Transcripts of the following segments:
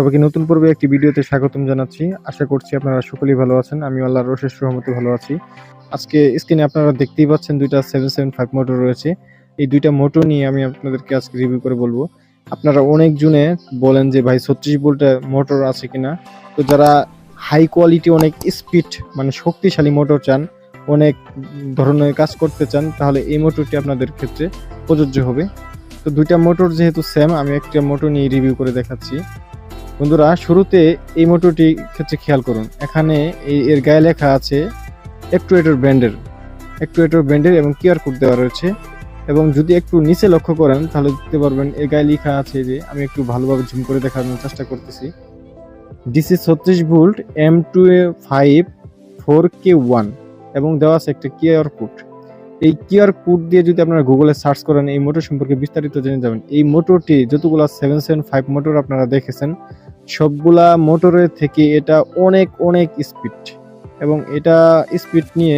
সবাইকে নতুন পর্বে একটি ভিডিওতে স্বাগতম জানাচ্ছি। আশা করছি আপনারা সকলেই ভালো আছেন। আমি আল্লাহ রশেষ রহমতে ভালো আছি। আজকে স্ক্রিনে আপনারা দেখতেই পাচ্ছেন দুইটা সেভেন সেভেন ফাইভ মোটর রয়েছে। এই দুইটা মোটর নিয়ে আমি আপনাদেরকে আজকে রিভিউ করে বলব। আপনারা অনেক জনে বলেন যে, ভাই, ছত্রিশ ভোল্টের মোটর আছে কিনা? তো যারা হাই কোয়ালিটি অনেক স্পিড মানে শক্তিশালী মোটর চান, অনেক ধরনের কাজ করতে চান, তাহলে এই মোটরটি আপনাদের ক্ষেত্রে প্রযোজ্য হবে। তো দুইটা মোটর যেহেতু সেম আমি একটা মোটর নিয়ে রিভিউ করে দেখাচ্ছি। বন্ধুরা, শুরুতে এই মোটরটি ক্ষেত্রে খেয়াল করুন। এখানে এই এর গায়ে লেখা আছে অ্যাক্টুয়েটর ব্র্যান্ডের অ্যাক্টুয়েটর ব্র্যান্ডের এবং কিউআর কোড দেওয়া রয়েছে। এবং যদি একটু নিচে লক্ষ্য করেন, তাহলে দেখতে পারবেন এর গায়ে লেখা আছে যে, আমি একটু ভালোভাবে ঝুম করে দেখানোর চেষ্টা করতেছি। ডিসি ছত্রিশ volt M two five four K one এবং দেওয়া আছে একটা কিউআর কোড এই কিউআর কোড দিয়ে যদি আপনারা গুগলে সার্চ করেন, এই মোটর সম্পর্কে বিস্তারিত জেনে যাবেন। এই মোটরটি যতগুলো সেভেন সেভেন ফাইভ মোটর আপনারা দেখেছেন, সবগুলা মোটরের থেকে এটা অনেক অনেক স্পিড এবং এটা স্পিড নিয়ে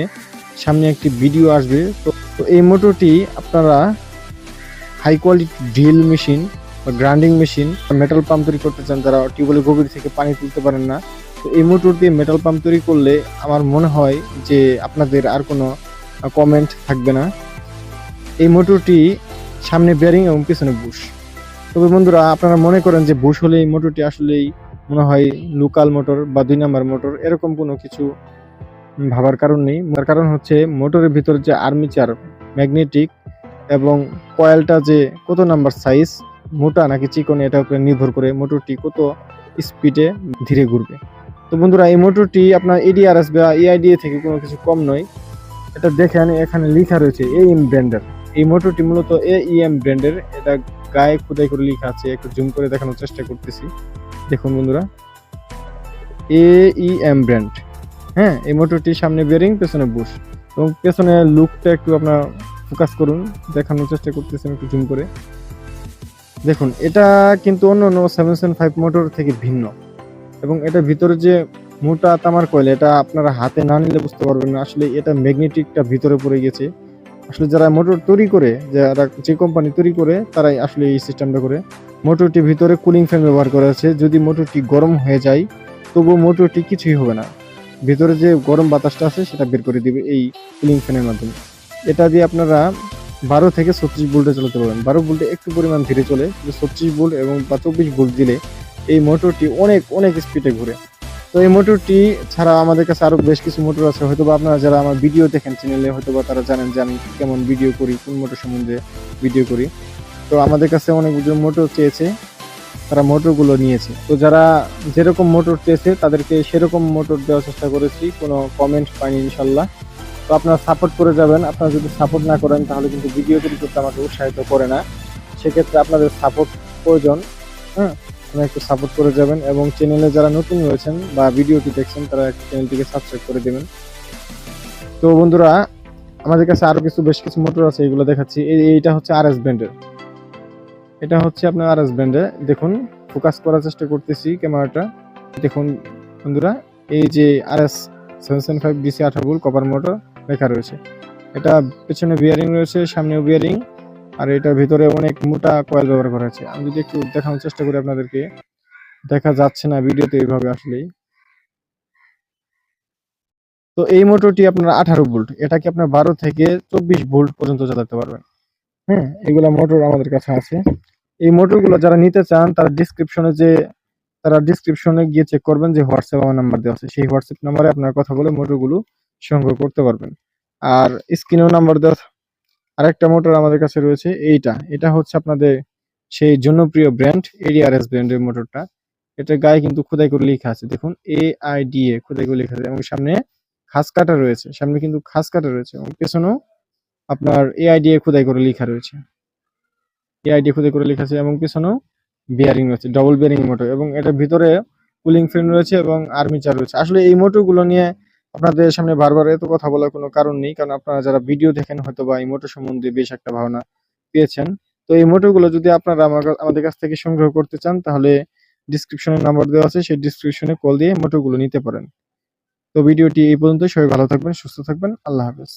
সামনে একটি ভিডিও আসবে। তো এই মোটরটি আপনারা হাই কোয়ালিটি ড্রিল মেশিন বা গ্রাইন্ডিং মেশিন মেটাল পাম্প তৈরি করতে চান, যারা টিউবওয়েলের গভীর থেকে পানি তুলতে পারেন না, তো এই মোটর দিয়ে মেটাল পাম্প তৈরি করলে আমার মনে হয় যে আপনাদের আর কোনো কমেন্ট থাকবে না। এই মোটরটি সামনে বেয়ারিং এবং পিছনে বুশ তবে বন্ধুরা, আপনারা মনে করেন যে বুশ হলে এই মোটরটি আসলেই মনে হয় লোকাল মোটর বা দুই নাম্বার মোটর এরকম কোনো কিছু ভাবার কারণ নেই। তার কারণ হচ্ছে মোটরের ভিতর যে আর্মিচার ম্যাগনেটিক এবং কয়েলটা যে কত নাম্বার সাইজ মোটা নাকি চিকন এটার উপরে নির্ভর করে মোটরটি কত স্পিডে ধীরে ঘুরবে। তো বন্ধুরা, এই মোটরটি আপনার এডিআরএস বা এআইডিএ থেকে কোনো কিছু কম নয়। এটা দেখেন এখানে লেখা রয়েছে এ এম ব্র্যান্ডের এই মোটরটি মূলত এ এম ব্র্যান্ডের এটা গায়ে খোদাই করে লেখা আছে, একটু জুম করে দেখানোর চেষ্টা করতেছি। দেখুন বন্ধুরা। এ এম ব্র্যান্ড হ্যাঁ এই মোটরটি সামনে বেরিং পেছনে বুশ এবং পেছনে লুকটা একটু আপনার ফোকাস করুন, দেখানোর চেষ্টা করতেছেন একটু জুম করে। দেখুন, এটা কিন্তু অন্য অন্য সেভেন সেভেন ফাইভ মোটর থেকে ভিন্ন। এবং এটার ভিতরে যে মোটা তামার কয়েল, এটা আপনারা হাতে না নিলে বুঝতে পারবেন না। আসলে এটা ম্যাগনেটিকটা ভিতরে পড়ে গেছে। আসলে যারা মোটর তৈরি করে, যারা যে কোম্পানি তৈরি করে, তারাই আসলে এই সিস্টেমটা করে। মোটরটি ভিতরে কুলিং ফ্যান ব্যবহার করা আছে। যদি মোটরটি গরম হয়ে যায়, তবুও মোটরটি কিছুই হবে না। ভিতরে যে গরম বাতাসটা আছে, সেটা বের করে দিবে এই কুলিং ফ্যানের মাধ্যমে। এটা দিয়ে আপনারা বারো থেকে ছত্রিশ বোল্টে চালাতে পারবেন। বারো বোল্টে একটু পরিমাণ ধীরে চলে ছত্রিশ ভোল্ট এবং বা চব্বিশ ভোল্ট দিলে এই মোটরটি অনেক অনেক স্পিডে ঘুরে। তো এই মোটরটি ছাড়া আমাদের কাছে আরও বেশ কিছু মোটর আছে। হয়তো বা আপনারা যারা আমার ভিডিও দেখেন চ্যানেলে হয়তো বা তারা জানেন যে আমি কেমন ভিডিও করি, কোন মোটর সম্বন্ধে ভিডিও করি। তো আমাদের কাছে অনেক মোটর চেয়েছে, তারা মোটরগুলো নিয়েছে। তো যারা যেরকম মোটর চেয়েছে, তাদেরকে সেরকম মোটর দেওয়ার চেষ্টা করেছি, কোনো কমেন্ট পাইনি ইনশাল্লাহ তো আপনারা সাপোর্ট করে যাবেন। আপনারা যদি সাপোর্ট না করেন, তাহলে কিন্তু ভিডিও তৈরি করতে আমাকে উৎসাহিত করে না। সেক্ষেত্রে আপনাদের সাপোর্ট প্রয়োজন হ্যাঁ? আপনারা একটু সাপোর্ট করে যাবেন এবং চ্যানেলে যারা নতুন রয়েছেন বা ভিডিওটি দেখছেন, তারা চ্যানেলটিকে সাবস্ক্রাইব করে দেবেন। তো বন্ধুরা, আমাদের কাছে আরও কিছু, বেশ কিছু মোটর আছে, এগুলো দেখাচ্ছি। এই- এইটা হচ্ছে আর এস ব্র্যান্ডের এটা হচ্ছে আপনার আর এস ব্র্যান্ডের দেখুন ফোকাস করার চেষ্টা করতেছি ক্যামেরাটা দেখুন, বন্ধুরা, এই যে R S seven five DC আঠারো কপার মোটর লেখা রয়েছে। এটা পেছনে বিয়ারিং রয়েছে, সামনেও বিয়ারিং আর এটার ভিতরে অনেক মোটা কয়েল ব্যবহার করা হয়েছে। আমি যদি একটু দেখানোর চেষ্টা করি আপনাদেরকে। দেখা যাচ্ছে না ভিডিওতে এইভাবে আসলেই। তো এই মোটরটি আপনার আঠারো ভোল্ট। এটাকে আপনার বারো থেকে চব্বিশ ভোল্ট পর্যন্ত চালাতে পারবেন। হ্যাঁ এগুলা মোটর আমাদের কাছে আছে। এই মোটরগুলো যারা নিতে চান, তারা ডিসক্রিপশনে যে, তারা ডিসক্রিপশনে গিয়ে চেক করবেন যে হোয়াটসঅ্যাপ আমার নাম্বার দেওয়া আছে। সেই হোয়াটসঅ্যাপ নাম্বারে আপনার কথা বলে মোটরগুলো সংগ্রহ করতে পারবেন। আর স্ক্রিনেও নাম্বার দেওয়া আরেকটা মোটর আমাদের কাছে রয়েছে, এইটা। এটা হচ্ছে আপনাদের সেই জনপ্রিয় ব্র্যান্ড এডিআরএস ব্র্যান্ডের মোটরটা। এটা গায়ে কিন্তু খোদাই করে লেখা আছে। দেখুন এ আই ডি এ খোদাই করে লেখা আছে। এবং সামনে খাস কাটা রয়েছে। সামনে কিন্তু খাস কাটা রয়েছে। এবং পেছনেও আপনার এআইডিএ খোদাই করে লেখা রয়েছে। এ আই এআইডি খোদাই করে লেখা আছে এবং পিছনেও বিয়ারিং রয়েছে ডবল বিয়ারিং মোটর এবং এটার ভিতরে কুলিং ফ্যান রয়েছে এবং আর্মিচার রয়েছে। আসলে এই মোটরগুলো নিয়ে আপনাদের সামনে বারবার এত কথা বলার কোনো কারণ নেই, কারণ আপনারা যারা ভিডিও দেখেন হয়তো বা এই মোটর সম্বন্ধে বেশ একটা ভাবনা পেয়েছেন। তো এই মোটরগুলো যদি আপনারা আমাদের কাছ থেকে সংগ্রহ করতে চান, তাহলে ডিসক্রিপশনে নাম্বার দেওয়া আছে, সেই ডিসক্রিপশনে কল দিয়ে মোটরগুলো নিতে পারেন। তো ভিডিওটি এই পর্যন্ত সবাই ভালো থাকবেন, সুস্থ থাকবেন, আল্লাহ হাফেজ।